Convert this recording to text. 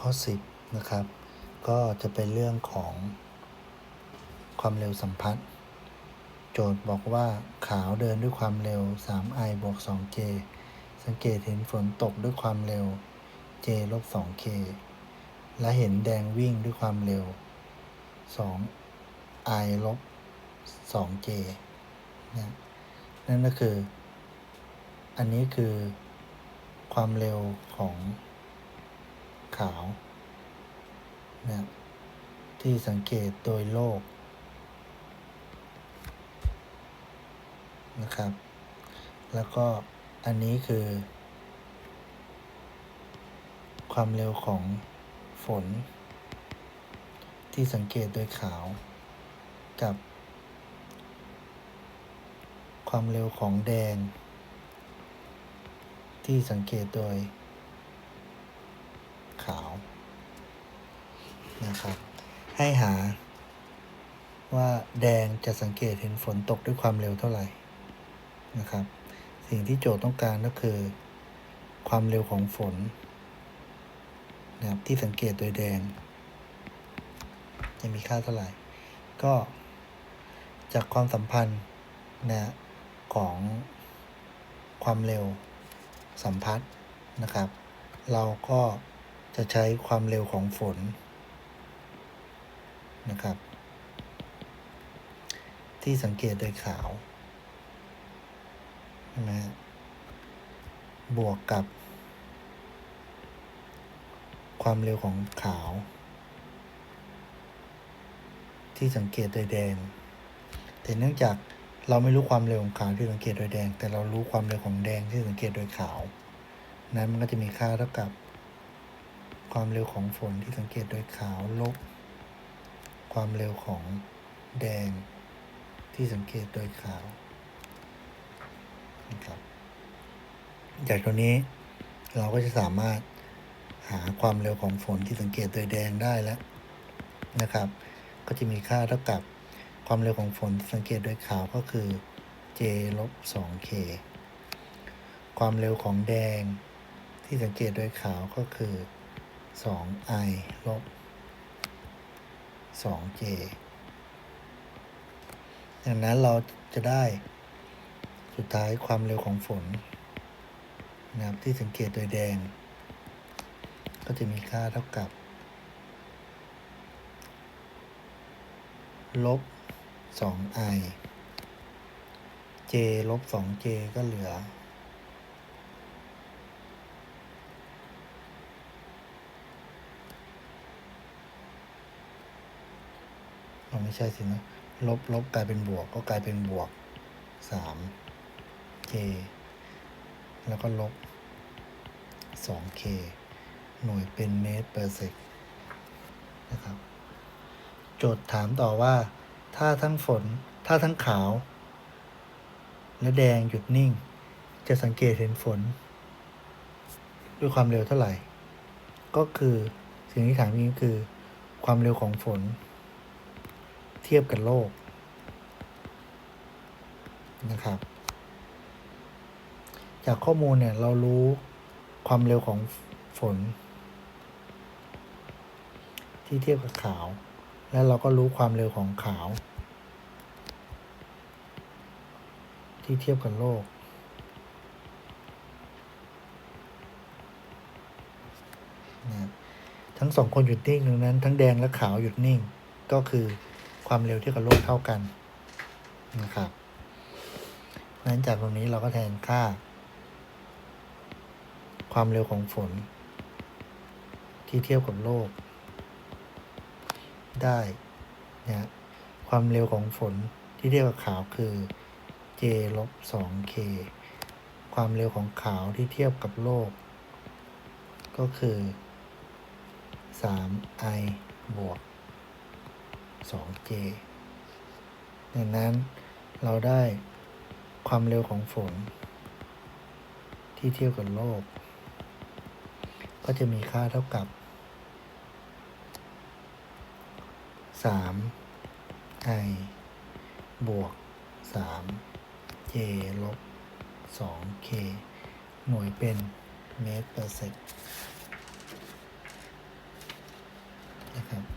ข้อ 10 นะครับ ก็จะเป็นเรื่องของความเร็วสัมพัทธ์ โจทย์บอกว่าขาวเดินด้วยความเร็ว 3i บวก 2j สังเกตเห็นฝนตกด้วยความเร็ว j ลบ 2k และเห็นแดงวิ่งด้วยความเร็ว 2i ลบ 2j นะนั่นก็คือ อันนี้คือความเร็วของ ขาวนะที่สังเกตโดยโลกนะครับ แล้วก็อันนี้คือ ความเร็วของฝน ที่สังเกตโดยขาว กับ ความเร็วของแดง ที่สังเกตโดย ขาวนะครับ ให้หาว่าแดงจะสังเกตเห็นฝนตกด้วยความเร็วเท่าไหร่นะครับ สิ่งที่โจทย์ต้องการก็คือ ความเร็วของฝนนะครับที่สังเกตโดยแดง จะมีค่าเท่าไหร่ ก็จากความสัมพันธ์นะของความเร็วสัมพัทธ์นะครับ เราก็ จะใช้ความเร็วของฝนนะครับ ที่สังเกตโดยขาวใช่ไหมฮะบวกกับ ความเร็วของขาว ที่สังเกตโดยแดง แต่เนื่องจากเราไม่รู้ความเร็วของขาวที่สังเกตโดยแดง แต่เรารู้ความเร็วของแดงที่สังเกตโดยขาว นั้นมันก็จะมีค่าเท่ากับ ความเร็วของฝนที่สังเกตโดยขาวลบ ความเร็วของแดงที่สังเกตโดยขาวนะครับจากตรงนี้เราก็จะสามารถหาความเร็วของฝนที่สังเกตโดยแดงได้แล้วนะครับ ก็จะมีค่าเท่ากับความเร็วของฝนสังเกตโดยขาวก็คือ j ลบ 2k ความเร็วของแดงที่สังเกตโดยขาวก็คือ 2i ลบ 2j ดังนั้นเราจะได้สุดท้ายความเร็วของฝนนะครับที่สังเกตโดยแดง ก็จะมีค่าเท่ากับ ลบ 2i j ลบ 2j ก็เหลือ เราไม่ใช่สินะ ลบลบกลายเป็นบวก ก็กลายเป็นบวก 3k แล้วก็ลบ 2k หน่วยเป็นเมตรเปอร์เซกนะครับโจทย์ถามต่อว่า ถ้าทั้งฝน ถ้าทั้งขาว และแดงหยุดนิ่ง จะสังเกตเห็นฝน ด้วยความเร็วเท่าไหร่ ก็คือสิ่งที่ถามนี้คือ ความเร็วของฝน เทียบกับโลกนะครับ จากข้อมูลเนี่ยเรารู้ความเร็วของฝน ที่เทียบกับขาว แล้วเราก็รู้ความเร็วของขาว ที่เทียบกับโลกนะทั้งสองคนหยุดนิ่งดังนั้น ทั้งแดงและขาวหยุดนิ่งก็คือ ความเร็วทียบกับโลกเท่ากันนะครับ เพราะฉะนั้นจากตรงนี้เราก็แทนค่า ความเร็วของฝน ที่เทียบกับโลก ได้นะความเร็วของฝนที่เทียบกับขาวคือ j ลบ 2k ความเร็วของขาวที่เทียบกับโลก ก็คือ 3i บวก 2J ดังนั้นเราได้ความเร็วของฝน ที่เทียบกับโลก ก็จะมีค่าเท่ากับ 3 i บวก 3 j ลบ 2k หน่วยเป็นเมตรเปอร์เซกนะครับ